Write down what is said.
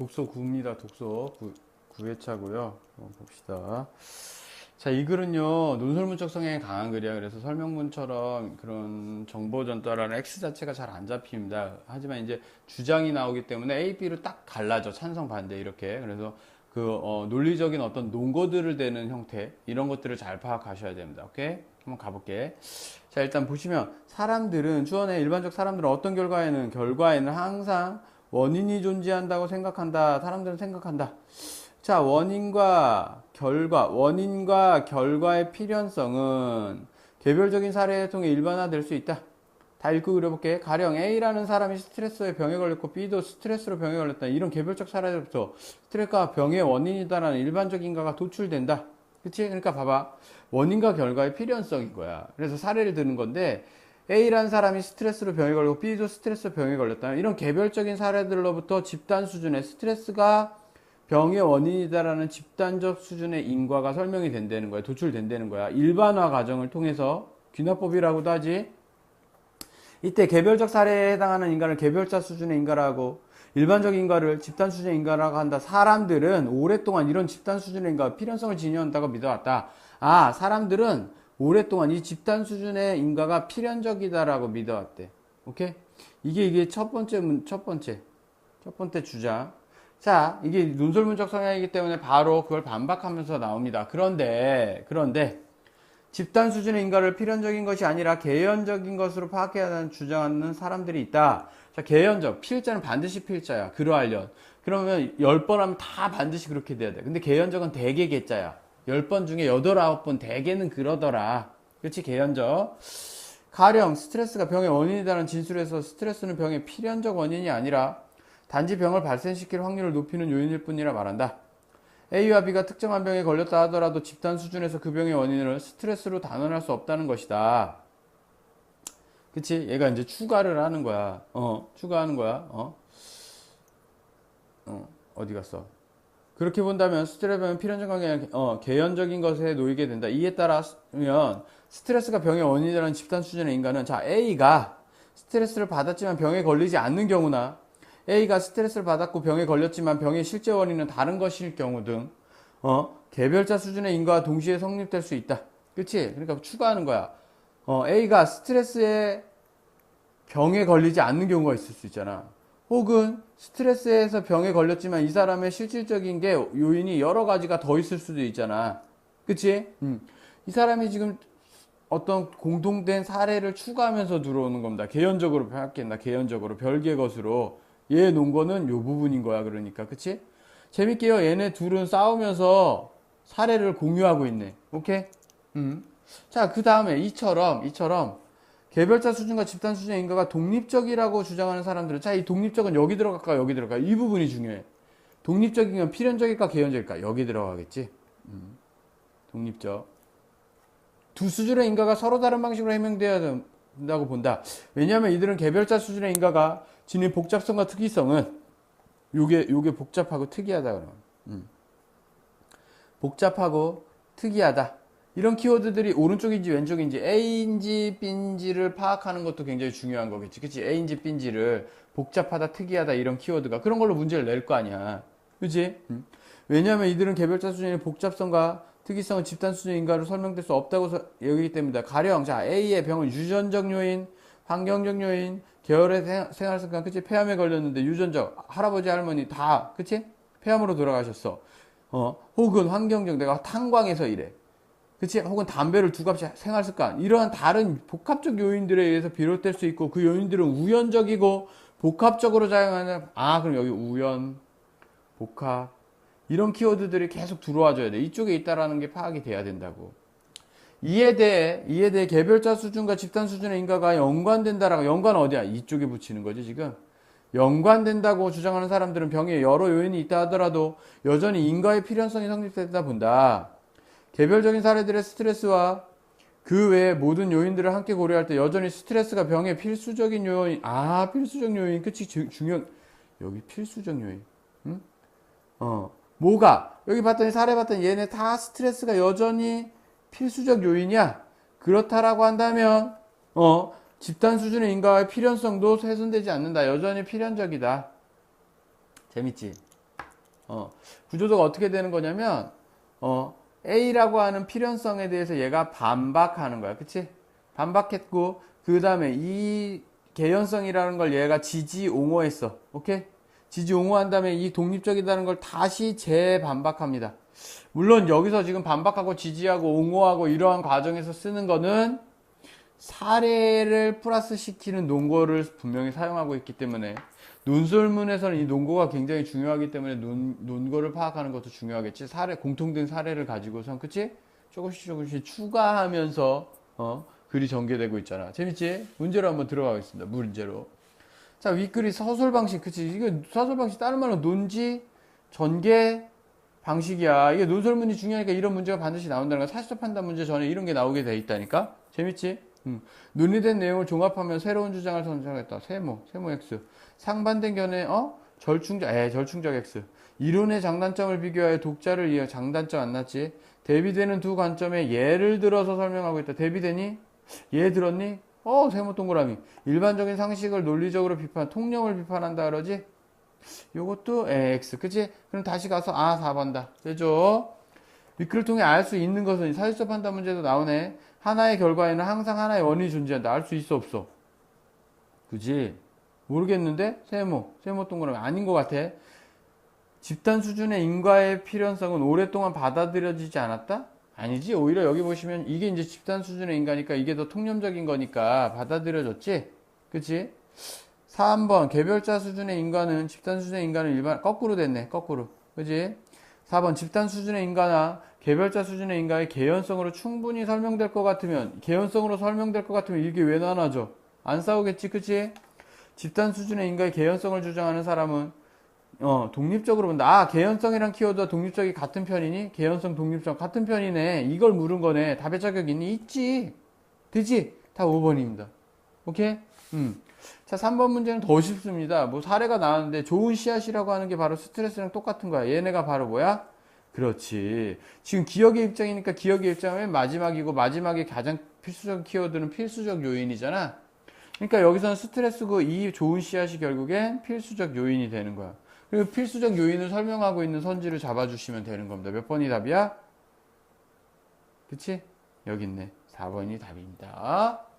독소 9입니다. 독소 9, 9회차고요. 어, 봅시다. 자, 이 글은요, 논술문적 성향이 강한 글이야. 그래서 설명문처럼 그런 정보 전달하는 X 자체가 잘 안 잡힙니다. 하지만 이제 주장이 나오기 때문에 A, B로 딱 갈라져. 찬성, 반대, 이렇게. 그래서 그, 어, 논리적인 어떤 논거들을 대는 형태, 이런 것들을 잘 파악하셔야 됩니다. 오케이? 한번 가볼게. 자, 일단 보시면, 사람들은, 주원의 일반적 사람들은 어떤 결과에는, 결과에는 항상 원인이 존재한다고 생각한다. 사람들은 생각한다. 자, 원인과 결과, 원인과 결과의 필연성은 개별적인 사례를 통해 일반화될 수 있다. 다 읽고 그려볼게. 가령 A라는 사람이 스트레스에 병에 걸렸고 B도 스트레스로 병에 걸렸다. 이런 개별적 사례로부터 스트레스가 병의 원인이다라는 일반적 인과가 도출된다. 그치? 그러니까 봐봐. 원인과 결과의 필연성인 거야. 그래서 사례를 드는 건데 A라는 사람이 스트레스로 병에 걸리고 B도 스트레스로 병에 걸렸다. 이런 개별적인 사례들로부터 집단 수준의 스트레스가 병의 원인이다라는 집단적 수준의 인과가 설명이 된다는 거야. 도출된다는 거야. 일반화 과정을 통해서 귀납법이라고도 하지. 이때 개별적 사례에 해당하는 인간을 개별자 수준의 인과라고 일반적 인과를 집단 수준의 인과라고 한다. 사람들은 오랫동안 이런 집단 수준의 인과 필연성을 지녀온다고 믿어왔다. 아, 사람들은 오랫동안 이 집단 수준의 인과가 필연적이다라고 믿어왔대. 오케이? 이게 이게 첫 번째 문, 첫 번째 첫 번째 주장. 자, 이게 논술문적 성향이기 때문에 바로 그걸 반박하면서 나옵니다. 그런데, 그런데, 집단 수준의 인과를 필연적인 것이 아니라 개연적인 것으로 파악해야 한다는 주장하는 사람들이 있다. 자, 개연적. 필자는 반드시 필자야. 그러하련. 그러면 10번 하면 다 반드시 그렇게 돼야 돼. 근데 개연적은 대개 개자야. 10번 중에 8, 9번 대개는 그러더라. 그렇지, 개연적. 가령 스트레스가 병의 원인이라는 진술에서 스트레스는 병의 필연적 원인이 아니라 단지 병을 발생시킬 확률을 높이는 요인일 뿐이라 말한다. A와 B가 특정한 병에 걸렸다 하더라도 집단 수준에서 그 병의 원인을 스트레스로 단언할 수 없다는 것이다. 그치? 얘가 이제 추가를 하는 거야. 어, 추가하는 거야. 어, 어, 어디 갔어? 그렇게 본다면 스트레스 병은 필연적 관계 아니라 어, 개연적인 것에 놓이게 된다. 이에 따라면 스트레스가 병의 원인이라는 집단 수준의 인간은 자 A가 스트레스를 받았지만 병에 걸리지 않는 경우나 A가 스트레스를 받았고 병에 걸렸지만 병의 실제 원인은 다른 것일 경우 등 어, 개별자 수준의 인과와 동시에 성립될 수 있다. 그치? 그러니까 추가하는 거야. 어, A가 스트레스에 병에 걸리지 않는 경우가 있을 수 있잖아. 혹은 스트레스에서 병에 걸렸지만 이 사람의 실질적인 게 요인이 여러 가지가 더 있을 수도 있잖아. 그치? 음. 이 사람이 지금 어떤 공통된 사례를 추가하면서 들어오는 겁니다. 개연적으로 생각했나, 개연적으로. 별개 것으로. 얘 논 거는 요 부분인 거야, 그러니까. 그치? 재밌게요. 얘네 둘은 싸우면서 사례를 공유하고 있네. 오케이? 음. 자, 그 다음에 이처럼, 이처럼 개별자 수준과 집단 수준의 인과가 독립적이라고 주장하는 사람들은 자, 이 독립적은 여기 들어갈까, 여기 들어갈까? 이 부분이 중요해. 독립적인 건 필연적일까, 개연적일까? 여기 들어가겠지? 음. 독립적. 두 수준의 인과가 서로 다른 방식으로 해명되어야 된다고 본다. 왜냐하면 이들은 개별자 수준의 인과가 지닌 복잡성과 특이성은 요게 요게 복잡하고 특이하다 그러면 음. 복잡하고 특이하다 이런 키워드들이 오른쪽인지 왼쪽인지 A인지 B인지를 파악하는 것도 굉장히 중요한 거겠지 그치 A인지 B인지를 복잡하다 특이하다 이런 키워드가 그런 걸로 문제를 낼 거 아니야 그치 음. 왜냐하면 이들은 개별자 수준의 복잡성과 특이성은 집단 수준의 인과로 설명될 수 없다고 서- 여기기 때문이다 가령 자 A의 병은 유전적 요인 환경적 요인 계열의 생- 생활 습관, 그치? 폐암에 걸렸는데 유전적, 할아버지, 할머니 다, 그치? 폐암으로 돌아가셨어. 어, 혹은 환경적, 내가 탄광에서 일해. 그치? 혹은 담배를 두 갑씩 생활 습관. 이러한 다른 복합적 요인들에 의해서 비롯될 수 있고, 그 요인들은 우연적이고, 복합적으로 작용하는, 아, 그럼 여기 우연, 복합. 이런 키워드들이 계속 들어와줘야 돼. 이쪽에 있다라는 게 파악이 돼야 된다고. 이에 대해 이에 대해 개별자 수준과 집단 수준의 인과가 연관된다라고 연관 어디야? 이쪽에 붙이는 거지 지금. 연관된다고 주장하는 사람들은 병에 여러 요인이 있다 하더라도 여전히 인과의 필연성이 성립된다 본다. 개별적인 사례들의 스트레스와 그 외의 모든 요인들을 함께 고려할 때 여전히 스트레스가 병의 필수적인 요인. 아 필수적 요인. 그치 주- 중요. 여기 필수적 요인. 응? 어 뭐가 여기 봤더니 사례 봤더니 얘네 다 스트레스가 여전히 필수적 요인이야. 그렇다라고 한다면 어 집단 수준의 인과의 필연성도 훼손되지 않는다. 여전히 필연적이다. 재밌지? 어, 구조도가 어떻게 되는 거냐면, 어, A라고 하는 필연성에 대해서 얘가 반박하는 거야. 그치? 반박했고, 그 다음에 이 개연성이라는 걸 얘가 지지 옹호했어. 오케이? 지지 옹호한 다음에 이 독립적이다는 걸 다시 재반박합니다. 물론 여기서 지금 반박하고 지지하고 옹호하고 이러한 과정에서 쓰는 거는 사례를 플러스 시키는 논거를 분명히 사용하고 있기 때문에 논설문에서는 이 논거가 굉장히 중요하기 때문에 논, 논거를 파악하는 것도 중요하겠지. 사례, 공통된 사례를 가지고선, 그치? 조금씩 조금씩 추가하면서, 어, 글이 전개되고 있잖아. 재밌지? 문제로 한번 들어가겠습니다. 문제로. 자, 윗글이 서술 방식, 그치? 이게 서술 방식 다른 말로 논지, 전개, 방식이야. 이게 논설문이 중요하니까 이런 문제가 반드시 나온다는 거야. 사실적 판단 문제 전에 이런 게 나오게 돼 있다니까? 재밌지? 음. 논의된 내용을 종합하면 새로운 주장을 선정했다. 세모, 세모 X. 상반된 견해, 어? 절충적, 에, 절충적 X. 이론의 장단점을 비교하여 독자를 이해, 장단점 안 났지? 대비되는 두 관점의 예를 들어서 설명하고 있다. 대비되니? 예 들었니? 어, 세모 동그라미. 일반적인 상식을 논리적으로 비판, 통념을 비판한다 그러지? 요것도 에, X. 그치? 그럼 다시 가서, 아, 4번다. 되죠? 위크를 통해 알 수 있는 것은 사실적 판단 문제도 나오네. 하나의 결과에는 항상 하나의 원인이 존재한다. 알 수 있어 없어? 그지? 모르겠는데 세모 세모 동그라미 아닌 것 같아. 집단 수준의 인과의 필연성은 오랫동안 받아들여지지 않았다? 아니지. 오히려 여기 보시면 이게 이제 집단 수준의 인과니까 이게 더 통념적인 거니까 받아들여졌지? 그치? 3번 개별자 수준의 인과는 집단 수준의 인과는 일반 거꾸로 됐네. 거꾸로. 그지? 4번 집단 수준의 인과나 개별자 수준의 인과의 개연성으로 충분히 설명될 것 같으면 개연성으로 설명될 것 같으면 이게 왜 나눠져? 안 싸우겠지, 그치? 집단 수준의 인과의 개연성을 주장하는 사람은 어 독립적으로 본다. 아 개연성이랑 키워드와 독립적이 같은 편이니? 개연성, 독립성 같은 편이네. 이걸 물은 거네. 답의 자격 있니? 있지. 되지? 다 5번입니다. 오케이? 음. 자, 3번 문제는 더 쉽습니다. 뭐 사례가 나왔는데 좋은 씨앗이라고 하는 게 바로 스트레스랑 똑같은 거야. 얘네가 바로 뭐야? 그렇지. 지금 기억의 입장이니까 기억의 입장은 맨 마지막이고 마지막에 가장 필수적 키워드는 필수적 요인이잖아. 그러니까 여기서는 스트레스고 이 좋은 씨앗이 결국엔 필수적 요인이 되는 거야. 그리고 필수적 요인을 설명하고 있는 선지를 잡아주시면 되는 겁니다. 몇 번이 답이야? 그치? 여기 있네. 4번이 답입니다.